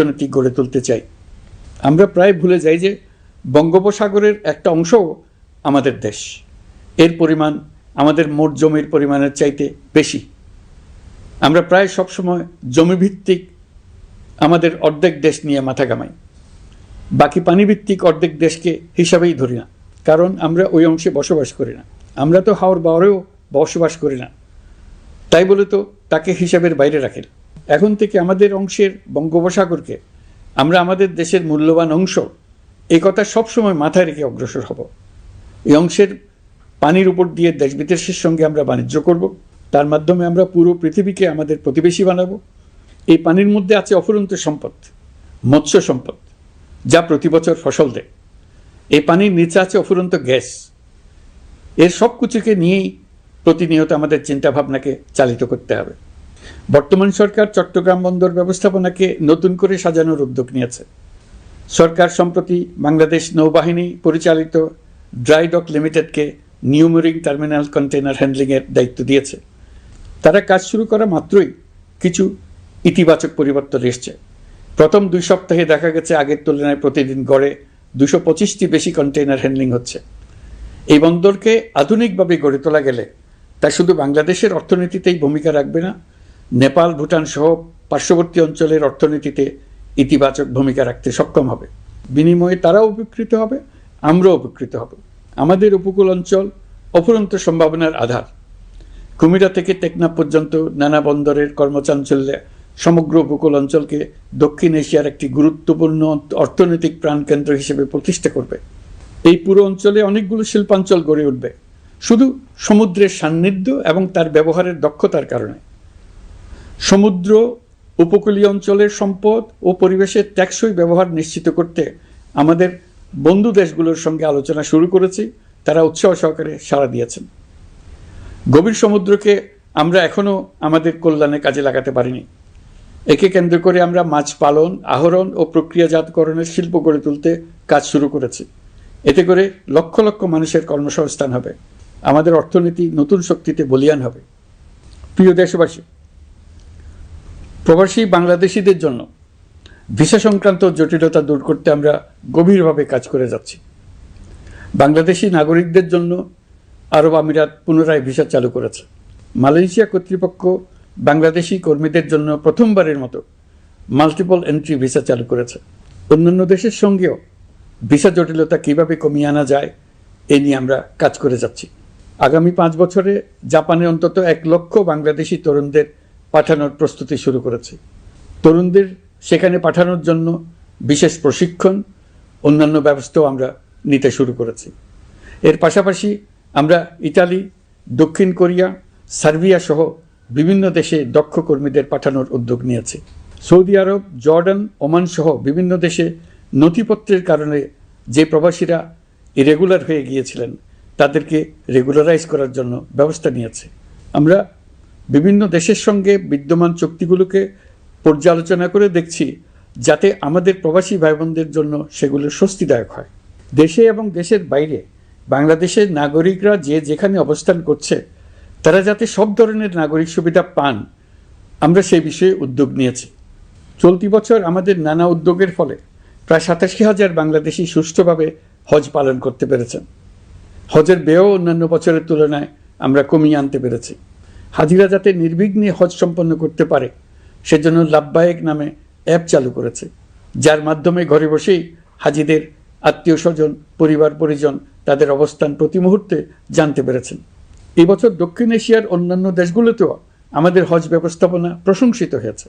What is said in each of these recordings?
অর্থনীতি গড়ে তুলতে চাই। আমরা প্রায় ভুলে যাই যে বঙ্গোপসাগরের একটা অংশও আমাদের দেশ। এর পরিমাণ আমাদের মোট জমির পরিমাণের চাইতে বেশি। আমরা প্রায় সবসময় জমিভিত্তিক আমাদের অর্ধেক দেশ নিয়ে মাথা কামাই বাকি পানিভিত্তিক অর্ধেক দেশকে হিসাবেই ধরি না, কারণ আমরা ওই অংশে বসবাস করি না। আমরা তো হাওর বাওয়ারেও বসবাস করি না। তাই বলে তো তাকে হিসাবের বাইরে রাখেন এখন থেকে আমাদের অংশের বঙ্গোপসাগরকে, আমরা আমাদের দেশের মূল্যবান অংশ এই কথা সবসময় মাথায় রেখে অগ্রসর হব। এই অংশের পানির উপর দিয়ে দেশ বিদেশের সঙ্গে আমরা বাণিজ্য করব। তার মাধ্যমে আমরা পুরো পৃথিবীকে আমাদের প্রতিবেশী বানাবো। এই পানির মধ্যে আছে অফুরন্ত সম্পদ, মৎস্য সম্পদ, যা প্রতি বছর ফসল দেয়। এই পানির নিচে আছে অফুরন্ত গ্যাস। এর সব কিছুকে নিয়েই প্রতিনিয়ত আমাদের চিন্তাভাবনাকে চালিত করতে হবে। বর্তমান সরকার চট্টগ্রাম বন্দর ব্যবস্থাপনাকে নতুন করে সাজানোর উদ্যোগ নিয়েছে। সরকার সম্প্রতি বাংলাদেশ নৌবাহিনী পরিচালিত ড্রাই ডক লিমিটেডকে নিউমোরিং টার্মিনাল কন্টেনার হ্যান্ডলিংয়ের দায়িত্ব দিয়েছে। তারা কাজ শুরু করা মাত্রই কিছু ইতিবাচক পরিবর্তন এসছে। প্রথম দুই সপ্তাহে দেখা গেছে আগের তুলনায় প্রতিদিন গড়ে দুশো পঁচিশটি বেশি কন্টেইনার হ্যান্ডলিং হচ্ছে। এই বন্দরকে আধুনিকভাবে গড়ে তোলা গেলে তা শুধু বাংলাদেশের অর্থনীতিতেই ভূমিকা রাখবে না নেপাল, ভুটান সহ পার্শ্ববর্তী অঞ্চলের অর্থনীতিতে ইতিবাচক ভূমিকা রাখতে সক্ষম হবে। বিনিময়ে তারাও উপকৃত হবে, আমরাও উপকৃত হব। আমাদের উপকূল অঞ্চল অফুরন্ত সম্ভাবনার আধার। কুমিরা থেকে টেকনাফ পর্যন্ত নানা বন্দরের কর্মচাঞ্চল্যে সমগ্র উপকূল অঞ্চলকে দক্ষিণ এশিয়ার একটি গুরুত্বপূর্ণ অর্থনৈতিক প্রাণকেন্দ্র হিসেবে প্রতিষ্ঠা করবে। এই পুরো অঞ্চলে অনেকগুলো শিল্পাঞ্চল গড়ে উঠবে। শুধু সমুদ্রের সান্নিধ্য এবং তার ব্যবহারের দক্ষতার কারণে। সমুদ্র, উপকূলীয় অঞ্চলের সম্পদ ও পরিবেশের টেকসই ব্যবহার নিশ্চিত করতে আমাদের বন্ধু দেশগুলোর সঙ্গে আলোচনা শুরু করেছি। তারা উৎসাহ সহকারে সাড়া দিয়েছেন। গভীর সমুদ্রকে আমরা এখনও আমাদের কল্যাণে কাজে লাগাতে পারিনি। একে কেন্দ্র করে আমরা মাছ পালন, আহরণ ও প্রক্রিয়াজাতকরণের শিল্প গড়ে তুলতে কাজ শুরু করেছি। এতে করে লক্ষ লক্ষ মানুষের কর্মসংস্থান হবে। আমাদের অর্থনীতি নতুন শক্তিতে বলিয়ান হবে। প্রিয় দেশবাসী প্রবাসী বাংলাদেশিদের জন্য ভিসা সংক্রান্ত জটিলতা দূর করতে আমরা গভীরভাবে কাজ করে যাচ্ছি। বাংলাদেশি নাগরিকদের জন্য আরব আমিরাত পুনরায় ভিসা চালু করেছে। মালয়েশিয়া কর্তৃপক্ষ বাংলাদেশি কর্মীদের জন্য প্রথমবারের মতো মাল্টিপল এন্ট্রি ভিসা চালু করেছে। অন্যান্য দেশের সঙ্গেও ভিসা জটিলতা কীভাবে কমিয়ে আনা যায়, এ নিয়ে আমরা কাজ করে যাচ্ছি। আগামী পাঁচ বছরে জাপানে অন্তত এক লক্ষ বাংলাদেশি তরুণদের পাঠানোর প্রস্তুতি শুরু করেছে। তরুণদের সেখানে পাঠানোর জন্য বিশেষ প্রশিক্ষণ, অন্যান্য ব্যবস্থাও আমরা নিতে শুরু করেছি। এর পাশাপাশি আমরা ইতালি, দক্ষিণ কোরিয়া, সার্বিয়া সহ বিভিন্ন দেশে দক্ষ কর্মীদের পাঠানোর উদ্যোগ নিয়েছে। সৌদি আরব, জর্ডান, ওমান সহ বিভিন্ন দেশে নথিপত্রের কারণে যে প্রবাসীরা ইরেগুলার হয়ে গিয়েছিলেন, তাদেরকে রেগুলারাইজ করার জন্য ব্যবস্থা নিয়েছে। আমরা বিভিন্ন দেশের সঙ্গে বিদ্যমান চুক্তিগুলোকে পর্যালোচনা করে দেখছি যাতে আমাদের প্রবাসী ভাই বোনদের জন্য সেগুলো স্বস্তিদায়ক হয়। দেশে এবং দেশের বাইরে বাংলাদেশের নাগরিকরা যে যেখানে অবস্থান করছে, তারা যাতে সব ধরনের নাগরিক সুবিধা পান, আমরা সেই বিষয়ে উদ্যোগ নিয়েছি। চলতি বছর আমাদের নানা উদ্যোগের ফলে প্রায় সাতাশি হাজার বাংলাদেশি সুষ্ঠুভাবে হজ পালন করতে পেরেছেন। হজের ব্যয়ও অন্যান্য বছরের তুলনায় আমরা কমিয়ে আনতে পেরেছি। হাজিরা যাতে নির্বিঘ্নে হজ সম্পন্ন করতে পারে, সেজন্য লাভবায়ক নামে অ্যাপ চালু করেছে, যার মাধ্যমে ঘরে বসেই হাজিদের আত্মীয় স্বজন, পরিবার পরিজন তাদের অবস্থান প্রতি মুহূর্তে জানতে পেরেছেন। এবছর দক্ষিণ এশিয়ার অন্যান্য দেশগুলোতেও আমাদের হজ ব্যবস্থাপনা প্রশংসিত হয়েছে।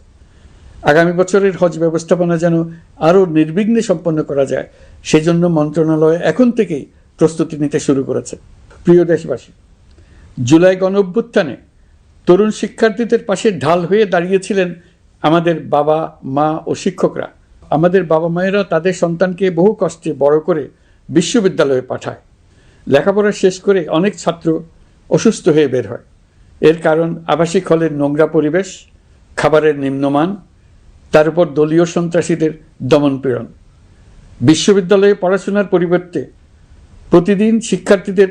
আগামী বছরের হজ ব্যবস্থাপনা যেন আরও নির্বিঘ্নে সম্পন্ন করা যায়, সেজন্য মন্ত্রণালয় এখন থেকেই প্রস্তুতি নিতে শুরু করেছে। প্রিয় দেশবাসী, জুলাই গণ অভ্যুত্থানে তরুণ শিক্ষার্থীদের পাশে ঢাল হয়ে দাঁড়িয়েছিলেন আমাদের বাবা, মা ও শিক্ষকরা। আমাদের বাবা মায়েরা তাদের সন্তানকে বহু কষ্টে বড় করে বিশ্ববিদ্যালয়ে পাঠায়। লেখাপড়া শেষ করে অনেক ছাত্র অসুস্থ হয়ে বের হয়। এর কারণ আবাসিক হলের নোংরা পরিবেশ, খাবারের নিম্নমান, তার উপর দলীয় সন্ত্রাসীদের দমনপীড়ন বিশ্ববিদ্যালয়ে পড়াশোনার পরিবর্তে প্রতিদিন শিক্ষার্থীদের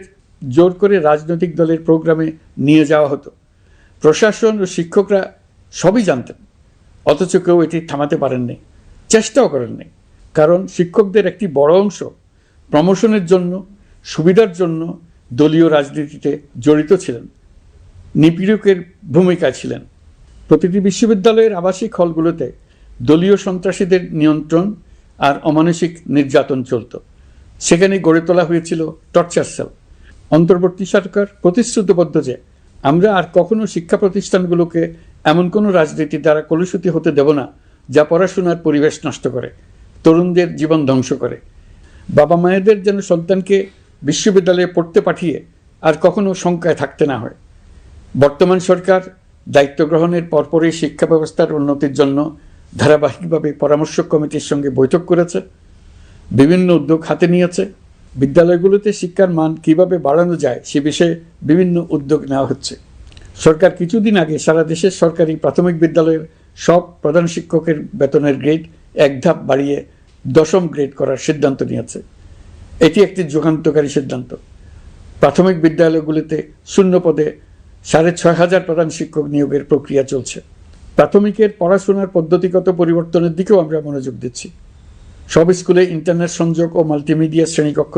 জোর করে রাজনৈতিক দলের প্রোগ্রামে নিয়ে যাওয়া হতো। প্রশাসন ও শিক্ষকরা সবই জানতেন। অথচ কেউ এটি থামাতে পারেননি, চেষ্টাও করেননি। কারণ শিক্ষকদের একটি বড় অংশ প্রমোশনের জন্য, সুবিধার জন্য দলীয় রাজনীতিতে জড়িত ছিলেন। নিপীড়কের ভূমিকা ছিলেন। প্রতিটি বিশ্ববিদ্যালয়ের আবাসিক হলগুলোতে দলীয় সন্ত্রাসীদের নিয়ন্ত্রণ আর অমানসিক নির্যাতন চলত। সেখানে গড়ে তোলা হয়েছিল টর্চার সেল। অন্তর্বর্তী সরকার প্রতিশ্রুতিবদ্ধ যে আমরা আর কখনো শিক্ষা প্রতিষ্ঠানগুলোকে এমন কোনো রাজনীতি দ্বারা কলুষিত হতে দেব না, যা পড়াশোনার পরিবেশ নষ্ট করে, তরুণদের জীবন ধ্বংস করে। বাবা মায়েদের যেন সন্তানকে বিশ্ববিদ্যালয়ে পড়তে পাঠিয়ে আর কখনো শঙ্কায় থাকতে না হয়। বর্তমান সরকার দায়িত্ব গ্রহণের পরপরই শিক্ষা ব্যবস্থার উন্নতির জন্য ধারাবাহিকভাবে পরামর্শ কমিটির সঙ্গে বৈঠক করেছে, বিভিন্ন উদ্যোগ হাতে নিয়েছে বিদ্যালয়গুলোতে শিক্ষার মান কীভাবে বাড়ানো যায় সে বিষয়ে বিভিন্ন উদ্যোগ নেওয়া হচ্ছে। সরকার কিছুদিন আগে সারা দেশের সরকারি প্রাথমিক বিদ্যালয়ের সব প্রধান শিক্ষকের বেতনের গ্রেড এক ধাপ বাড়িয়ে দশম গ্রেড করার সিদ্ধান্ত নিয়েছে। এটি একটি যুগান্তকারী সিদ্ধান্ত। প্রাথমিক বিদ্যালয়গুলিতে শূন্য পদে সাড়ে ছয় হাজার প্রধান শিক্ষক নিয়োগের প্রক্রিয়া চলছে। প্রাথমিকের পড়াশোনার পদ্ধতিগত পরিবর্তনের দিকেও আমরা মনোযোগ দিচ্ছি। সব স্কুলে ইন্টারনেট সংযোগ ও মাল্টিমিডিয়া শ্রেণীকক্ষ